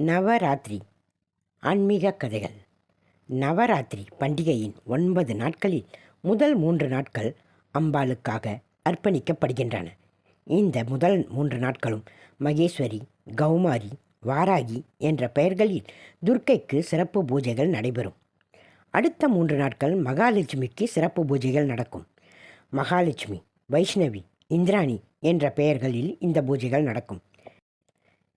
நவராத்திரி. ஆன்மீக கதைகள். நவராத்திரி பண்டிகையின் ஒன்பது நாட்களில் முதல் மூன்று நாட்கள் அம்பாளுக்காக அர்ப்பணிக்கப்படுகின்றன. இந்த முதல் மூன்று நாட்களும் மகேஸ்வரி கௌமாரி வாராகி என்ற பெயர்களில் துர்க்கைக்கு சிறப்பு பூஜைகள் நடைபெறும். அடுத்த மூன்று நாட்கள் மகாலட்சுமிக்கு சிறப்பு பூஜைகள் நடக்கும். மகாலட்சுமி வைஷ்ணவி இந்திராணி என்ற பெயர்களில் இந்த பூஜைகள் நடக்கும்.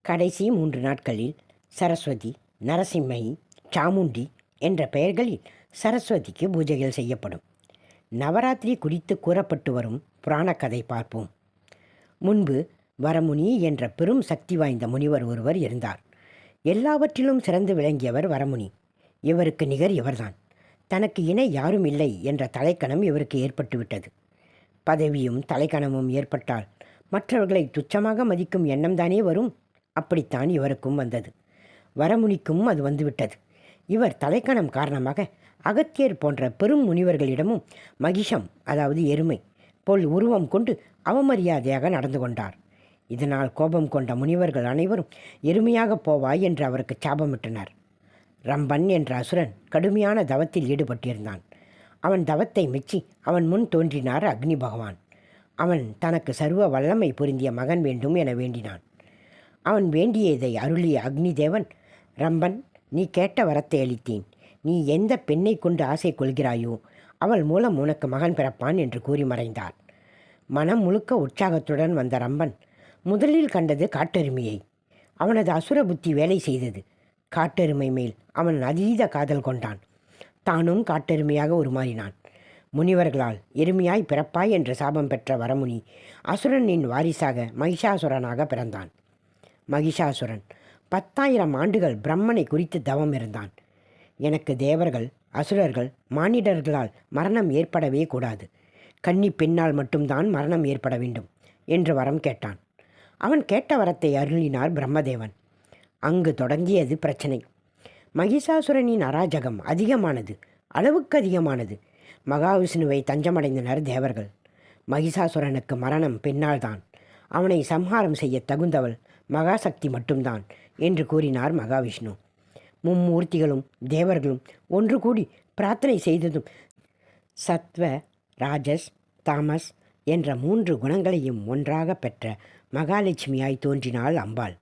கடைசி மூன்று நாட்களில் சரஸ்வதி நரசிம்மகி சாமுண்டி என்ற பெயர்களில் சரஸ்வதிக்கு பூஜைகள் செய்யப்படும். நவராத்திரி குறித்து கூறப்பட்டு வரும் புராணக் கதை பார்ப்போம். முன்பு வரமுனி என்ற பெரும் சக்தி வாய்ந்த முனிவர் ஒருவர் இருந்தார். எல்லாவற்றிலும் சிறந்து விளங்கியவர் வரமுனி. இவருக்கு நிகர் இவர்தான். தனக்கு இணை யாரும் இல்லை என்ற தலைக்கணம் இவருக்கு ஏற்பட்டுவிட்டது. பதவியும் தலைக்கணமும் ஏற்பட்டால் மற்றவர்களை துச்சமாக மதிக்கும் எண்ணம்தானே வரும்? அப்படித்தான் இவருக்கும் வந்தது. வரமுனிக்கும் அது வந்துவிட்டது. இவர் தலைக்கணம் காரணமாக அகத்தியர் போன்ற பெரும் முனிவர்களிடமும் மகிஷம் அதாவது எருமை போல் உருவம் கொண்டு அவமரியாதையாக நடந்து கொண்டார். இதனால் கோபம் கொண்ட முனிவர்கள் அனைவரும் எருமையாக போவாய் என்று அவருக்கு சாபமிட்டனர். ரம்பன் என்ற அசுரன் கடுமையான தவத்தில் ஈடுபட்டிருந்தான். அவன் தவத்தை மெச்சி அவன் முன் தோன்றினார் அக்னி பகவான். அவன் தனக்கு சர்வ வல்லமை புரிந்திய மகன் வேண்டும் என வேண்டினான். அவன் வேண்டியதை அருளிய அக்னி தேவன் ரம்பன் நீ கேட்ட வரத்தை அளித்தேன். நீ எந்த பெண்ணை கொண்டு ஆசை கொள்கிறாயோ அவள் மூலம் உனக்கு மகன் பிறப்பான் என்று கூறி மறைந்தார் மனம் முழுக்க உற்சாகத்துடன் வந்த ரம்பன் முதலில் கண்டது காட்டெருமையை. அவனது அசுர புத்தி வேலை செய்தது. காட்டெருமை மேல் அவன் அதீத காதல் கொண்டான். தானும் காட்டெருமையாக உருமாறினான். முனிவர்களால் எருமையாய் பிறப்பாய் என்ற சாபம் பெற்ற வரமுனி அசுரனின் வாரிசாக மகிஷாசுரனாக பிறந்தான். மகிஷாசுரன் பத்தாயிரம் ஆண்டுகள் பிரம்மனை குறித்து தவம் இருந்தான். எனக்கு தேவர்கள் அசுரர்கள் மானிடர்களால் மரணம் ஏற்படவே கூடாது. கன்னி பெண்ணால் மட்டும்தான் மரணம் ஏற்பட வேண்டும் என்று வரம் கேட்டான். அவன் கேட்ட வரத்தை அருளினார் பிரம்மதேவன். அங்கு தொடங்கியது பிரச்சனை. மகிஷாசுரனின் அராஜகம் அதிகமானது அளவுக்கு அதிகமானது. மகாவிஷ்ணுவை தஞ்சமடைந்தனர் தேவர்கள். மகிஷாசுரனுக்கு மரணம் பின்னால்தான் அவனை சம்ஹாரம் செய்ய தகுந்தவள் மகாசக்தி மட்டும்தான் என்று கூறினார் மகாவிஷ்ணு. மும்மூர்த்திகளும் தேவர்களும் ஒன்று கூடி பிரார்த்தனை செய்ததும் சத்வ ராஜஸ் தாமஸ் என்ற மூன்று குணங்களையும் ஒன்றாக பெற்ற மகாலட்சுமியாய் தோன்றினாள் அம்பாள்.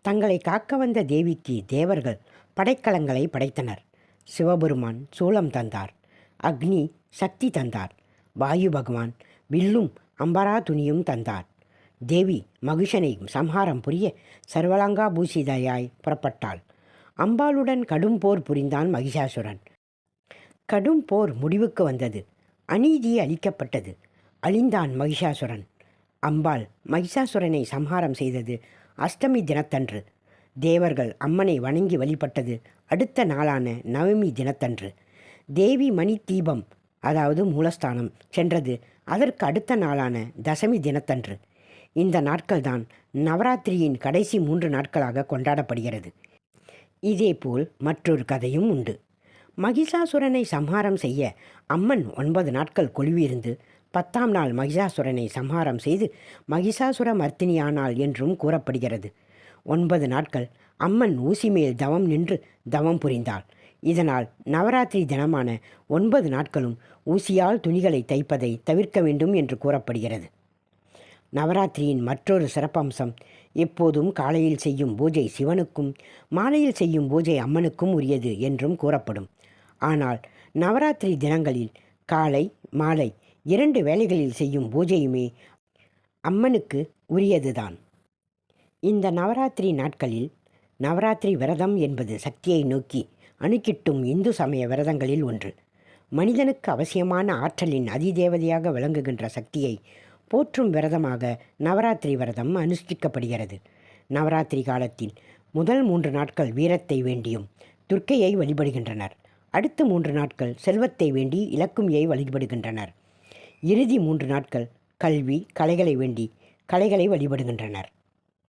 தங்களை காக்க வந்த தேவிக்கு தேவர்கள் படைக்கலங்களை படைத்தனர். சிவபெருமான் சூலம் தந்தார். அக்னி சக்தி தந்தார். வாயு பகவான் வில்லும் அம்பரா துணியும் தந்தார். தேவி மகிஷனை சம்ஹாரம் புரிய சர்வலங்கா பூசிதையாய் புறப்பட்டாள். அம்பாளுடன் கடும் போர் புரிந்தான் மகிஷாசுரன். கடும் போர் முடிவுக்கு வந்தது. அநீதி அளிக்கப்பட்டது. அழிந்தான் மகிஷாசுரன். அம்பாள் மகிஷாசுரனை சம்ஹாரம் செய்தது அஷ்டமி தினத்தன்று. தேவர்கள் அம்மனை வணங்கி வழிபட்டது அடுத்த நாளான நவமி தினத்தன்று. தேவி மணி தீபம் அதாவது மூலஸ்தானம் சென்றது அதற்கு அடுத்த நாளான தசமி தினத்தன்று. இந்த நாட்கள்தான் நவராத்திரியின் கடைசி மூன்று நாட்களாக கொண்டாடப்படுகிறது. இதேபோல் மற்றொரு கதையும் உண்டு. மகிஷாசுரனை சம்ஹாரம் செய்ய அம்மன் ஒன்பது நாட்கள் கொழுவியிருந்து பத்தாம் நாள் மகிஷாசுரனை சம்ஹாரம் செய்து மகிஷாசுர மர்த்தினியானாள் என்றும் கூறப்படுகிறது. ஒன்பது நாட்கள் அம்மன் ஊசி மேல் தவம் நின்று தவம் புரிந்தாள். இதனால் நவராத்திரி தினமான ஒன்பது நாட்களும் ஊசியால் துணிகளை தைப்பதை தவிர்க்க வேண்டும் என்று கூறப்படுகிறது. நவராத்திரியின் மற்றொரு சிறப்பம்சம் எப்போதும் காலையில் செய்யும் பூஜை சிவனுக்கும் மாலையில் செய்யும் பூஜை அம்மனுக்கும் உரியது என்றும் கூறப்படும். ஆனால் நவராத்திரி தினங்களில் காலை மாலை இரண்டு வேளைகளில் செய்யும் பூஜையுமே அம்மனுக்கு உரியதுதான். இந்த நவராத்திரி நாட்களில் நவராத்திரி விரதம் என்பது சக்தியை நோக்கி அணுக்கிட்டும் இந்து சமய விரதங்களில் ஒன்று. மனிதனுக்கு அவசியமான ஆற்றலின் அதிதேவதையாக விளங்குகின்ற சக்தியை போற்றும் விரதமாக நவராத்திரி விரதம் அனுஷ்டிக்கப்படுகிறது. நவராத்திரி காலத்தில் முதல் மூன்று நாட்கள் வீரத்தை வேண்டியும் துர்க்கையை வழிபடுகின்றனர். அடுத்த மூன்று நாட்கள் செல்வத்தை வேண்டி இலக்குமியை வழிபடுகின்றனர். இறுதி மூன்று நாட்கள் கல்வி கலைகளை வேண்டி கலைகளை வழிபடுகின்றனர்.